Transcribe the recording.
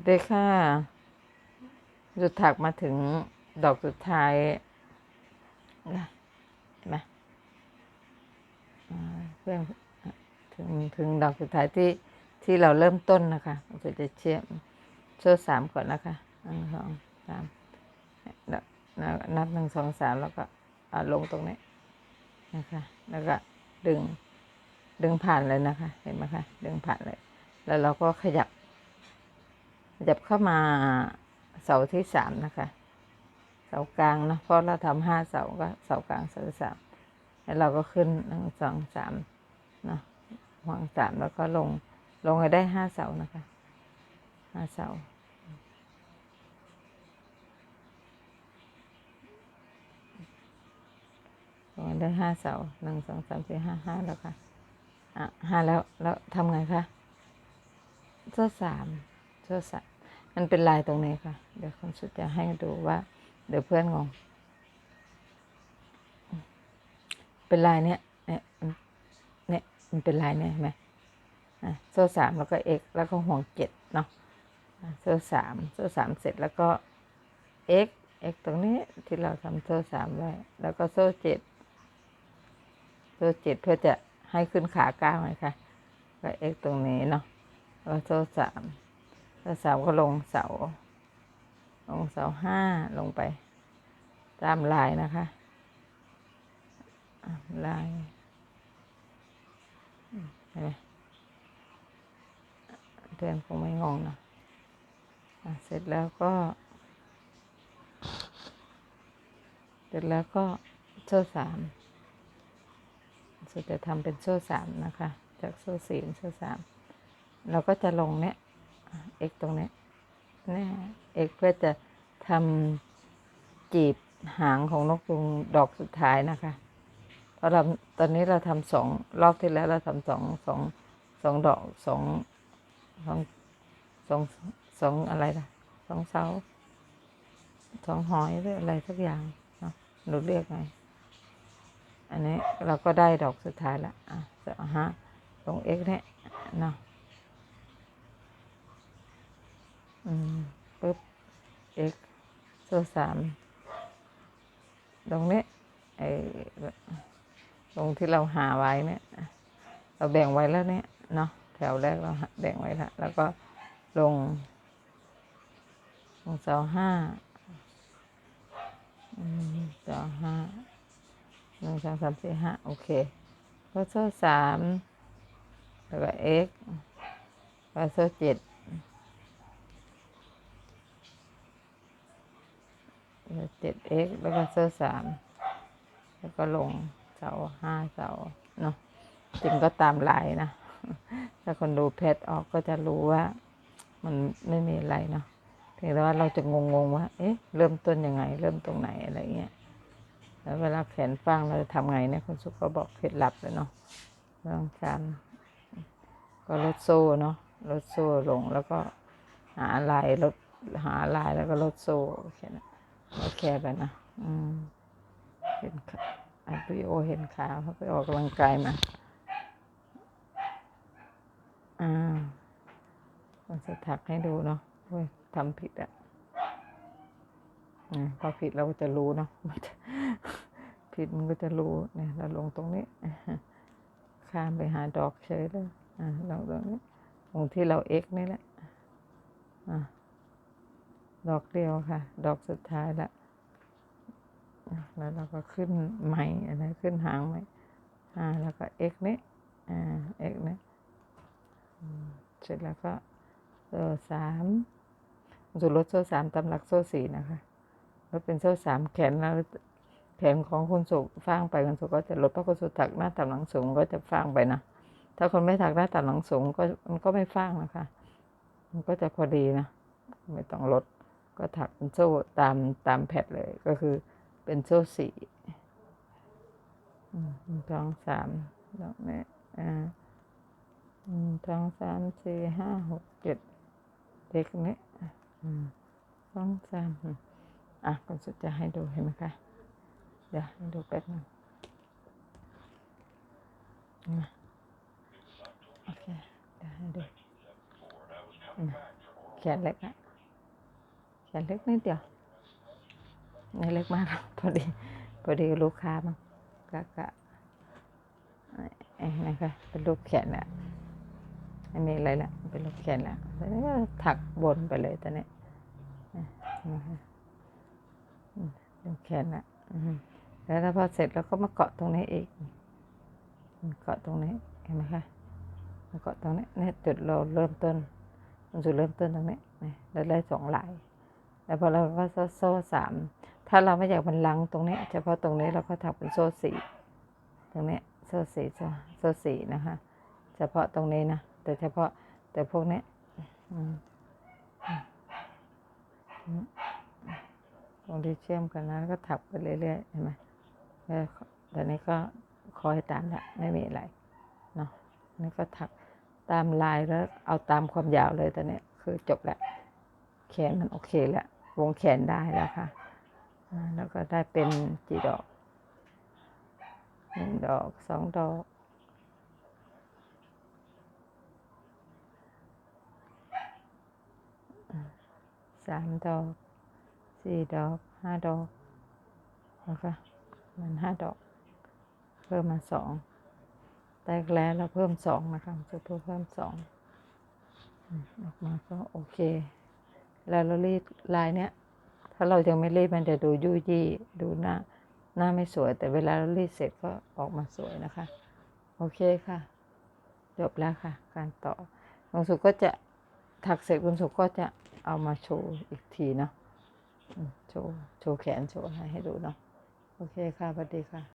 สวัสดีค่ะ จุดถักมาถึงดอกสุดท้ายนะนไหมาเพื่อนถึงถึงดอกสุดท้ายที่ที่เราเริ่มต้นนะคะเราจะเชื่อมโซ่สามก่อนนะคะหนึ่งสองสามนับหนึ่งสองสามแล้วก็เอาลงตรงนี้นะคะ แล้วก็ดึงดึงผ่านเลยนะคะ เห็นไหมคะ ดึงผ่านเลย แล้วเราก็ขยับ ขยับเข้ามาเสาที่สามนะคะ เสากลางนะเพราะเราทำห้าเสาก็เสากลางเสาสามแล้วเราก็ขึ้นหนึ่งสองสามนะวางสามแล้วก็ลงลงให้ได้ห้าเสานะคะห้าเสาลงได้ห้าเสาหนึ่งสองสามสี่ห้าห้าแล้วค่ะอะห้าแล้วแล้วทำไงคะโซ่สามโซ่สาม มันเป็นลายตรงนี้ค่ะ เดี๋ยวคุณสุดจะให้ดูว่า เดี๋ยวเพื่อนงง เป็นลายเนี้ยเนี่ยมันเนี่ยมันเป็นลายเนี่ยเห็นไหมอะโซ่สามแล้วก็เอ็กแล้วก็ห่วงเจ็ดเนาะอะโซ่สามโซ่สามเสร็จแล้วก็เอ็กเอ็กตรงนี้ที่เราทำโซ่สามไว้ แล้วก็โซ่เจ็ดโซ่เจ็ดเพื่อจะให้ขึ้นขาก้าวไงคะก็เอ็กตรงนี้เนาะแล้วโซ่สาม โซ่สามก็ลงเสา ลงเสาห้าลงไป ตามลายนะคะลายเห็นไหมเพื่อนคงไม่งงนะะเสร็จแล้วก็ เสร็จแล้วก็โซ่สามสุดจะทำเป็นโซ่สามนะคะ จากโซ่สี่โซ่สามเราก็จะลงเนี้ย เอกตรงนี้นี่เอกเพื่อจะทำจีบหางของนกยุงดอกสุดท้ายนะคะเพราะเราตอนนี้เราทำสองรอบที่แล้วเราทำสองสองสองดอกสองสองสองสองอะไรล่ะสองเสาสองหอยหรืออะไรสักอย่างเนาะหนูเรียกไงอันนี้เราก็ได้ดอกสุดท้ายละอะจะฮะตรงเอ็กเนี่ยเนาะ อืมปุ๊บ x โซ่สามตรงนี้ไอ้ตรงที่เราหาไว้เนี่ย เราแบ่งไว้แล้วเนี่ยเนาะแถวแรกเราแบ่งไว้แล้วแล้วก็ลง ลงเสาห้าอืมเสาห้าหนึ่งสองสามสี่ห้าโอเคก็โซ่สามแล้วก็ x แล้วโซ่เจ็ด เจ็ดเอ็กแล้วก็เซอร์สามแล้วก็ลงเสาห้าเสาเนาะจริงก็ตามลายนะ ถ้าคนดูเพจออกก็จะรู้ว่า มันไม่มีอะไรเนาะเพียงแต่ว่าเราจะงงๆว่า เอ๊ะ เริ่มต้นยังไง เริ่มตรงไหนอะไรเงี้ยแล้วเวลาแขนฟังเราจะทำไงเนี่ยคุณสุขก็บอกเคล็ดลับเลยเนาะเรื่องการก็ลดโซ่เนาะลดโซ่ลงแล้วก็หาลายลดหาลายแล้วก็ลดโซ่แค่นั้น โอเคไปนะอืมเห็นขาอัดวิดีโอเห็นขาเขาไปออกกำลังกายมาอ่ามันจะถักให้ดูเนาะเว้ยทำผิดอะพอผิดเราก็จะรู้เนาะมันจะผิดมันก็จะรู้เนี่ยเราลงตรงนี้ ข้ามไปหาดอกเฉยเลยอ่าลงตรงนี้ตรงที่เราเอ็กนี่แหละอ่า ดอกเดียวค่ะ ดอกสุดท้ายละแล้วเราก็ขึ้นไหมอะไรขึ้นหางไหมอ่าแล้วก็เอกนี้อ่าเอกนี้เสร็จแล้วก็โซ่สามสูตรลดโซ่สามตำหลักโซ่สี่นะคะแล้วเป็นโซ่สามแขนแล้วแขนของคุณสุฟางไปคุณสุก็จะลดเพราะคุณสุถักหน้าต่ำหลังสูงก็จะฟางไปนะถ้าคนไม่ถักหน้าต่ำหลังสูงก็มันก็ไม่ฟางนะคะ มันก็จะพอดีนะ ไม่ต้องลด ก็ถักเป็นโซ่ตามตามแพทเลยก็คือเป็นโซ่สี่อืมหนึ่งสองสามดอกนี้อ่าหนึ่งสองสามสี่ห้าหกเจ็ดเด็กนี้อืมสองสามอะคุณสุดจะให้ดูเห็นไหมคะ เดี๋ยวให้ดูแป๊บนึงอืมโอเคเดี๋ยวให้ดูแขนเล็กอะ แขนเล็กนิดเดียวไม่เล็กมากพอดีพอดีลูกค้ามั้งก็ก็ไอ้นะคะเป็นลูกแขนแหละไม่มีอะไรละเป็นลูกแขนแล้วแล้วก็ถักบนไปเลยตอนนี้นะคะอืมลูกแขนละแล้วถ้าพอเสร็จเราก็มาเกาะตรงนี้อีกเกาะตรงนี้เห็นไหมคะมาเกาะตรงนี้เนี่ยจุดเราเริ่มต้นจุดเริ่มต้นตรงนี้นี่เราได้สองลาย แล้วพอเราก็โซ่โซ่สามถ้าเราไม่อยากมันลังตรงนี้เฉพาะตรงนี้เราก็ถักเป็นโซ่สี่ตรงนี้โซ่สี่โซ่โซ่สี่นะคะ เฉพาะตรงนี้นะ แต่เฉพาะแต่พวกนี้ตรงที่เชื่อมกันนะก็ถักไปเรื่อยๆเห็นไหมแตอนนี้ก็คอยตามแหละไม่มีอะไรเนาะนี่ก็ถักตามลายแล้วเอาตามความยาวเลยตอนนี้คือจบแล้วแขนมันโอเคแล้ว วงแขนได้แล้วค่ะ แล้วก็ได้เป็นกี่ดอกหนึ่งดอกสองดอกสามดอกสี่ดอกห้าดอกนะคะมันห้าดอก เพิ่มมาสองแตกแล้วเราเพิ่มสองนะคะจะเพิ่มสองออกมาก็โอเค แล้วเรารีดลายเนี้ย ถ้าเรายังไม่รีดมันจะดูยุ่ยยี่ดูหน้าหน้าไม่สวย แต่เวลาเรารีดเสร็จก็ออกมาสวยนะคะ โอเคค่ะ จบแล้วค่ะ การต่อคุณสุก็จะถักเสร็จคุณสุก็จะเอามาโชว์อีกทีเนาะโชว์โชว์แขนโชว์ให้ดูเนาะโอเคค่ะสวัสดีค่ะ